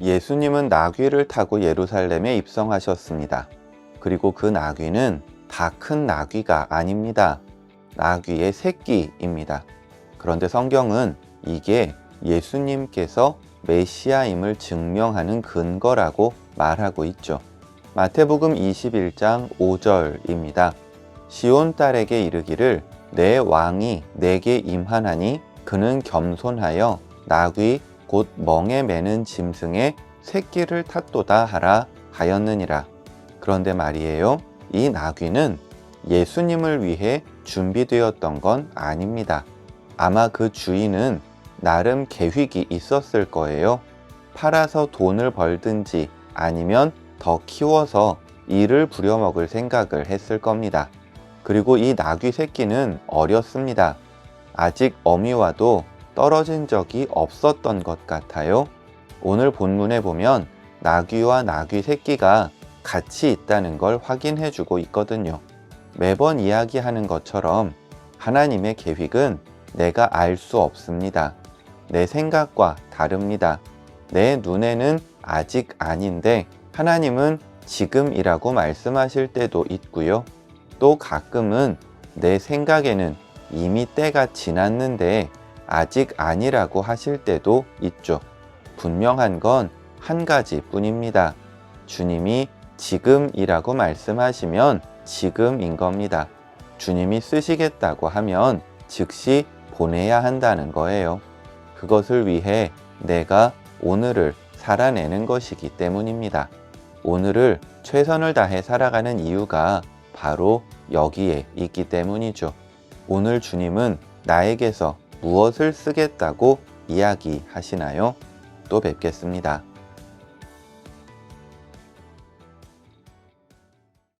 예수님은 나귀를 타고 예루살렘에 입성하셨습니다. 그리고 그 나귀는 다 큰 나귀가 아닙니다. 나귀의 새끼입니다. 그런데 성경은 이게 예수님께서 메시아임을 증명하는 근거라고 말하고 있죠. 마태복음 21장 5절입니다. 시온 딸에게 이르기를 내 왕이 내게 임하나니 그는 겸손하여 나귀 곧 멍에 매는 짐승의 새끼를 탔도다 하라 하였느니라. 그런데 말이에요. 이 나귀는 예수님을 위해 준비되었던 건 아닙니다. 아마 그 주인은 나름 계획이 있었을 거예요. 팔아서 돈을 벌든지 아니면 더 키워서 일을 부려먹을 생각을 했을 겁니다. 그리고 이 나귀 새끼는 어렸습니다. 아직 어미와도 떨어진 적이 없었던 것 같아요. 오늘 본문에 보면 나귀와 나귀 새끼가 같이 있다는 걸 확인해 주고 있거든요. 매번 이야기하는 것처럼 하나님의 계획은 내가 알 수 없습니다. 내 생각과 다릅니다. 내 눈에는 아직 아닌데 하나님은 지금이라고 말씀하실 때도 있고요. 또 가끔은 내 생각에는 이미 때가 지났는데 아직 아니라고 하실 때도 있죠. 분명한 건 한 가지 뿐입니다. 주님이 지금이라고 말씀하시면 지금인 겁니다. 주님이 쓰시겠다고 하면 즉시 보내야 한다는 거예요. 그것을 위해 내가 오늘을 살아내는 것이기 때문입니다. 오늘을 최선을 다해 살아가는 이유가 바로 여기에 있기 때문이죠. 오늘 주님은 나에게서 무엇을 쓰겠다고 이야기하시나요? 또 뵙겠습니다.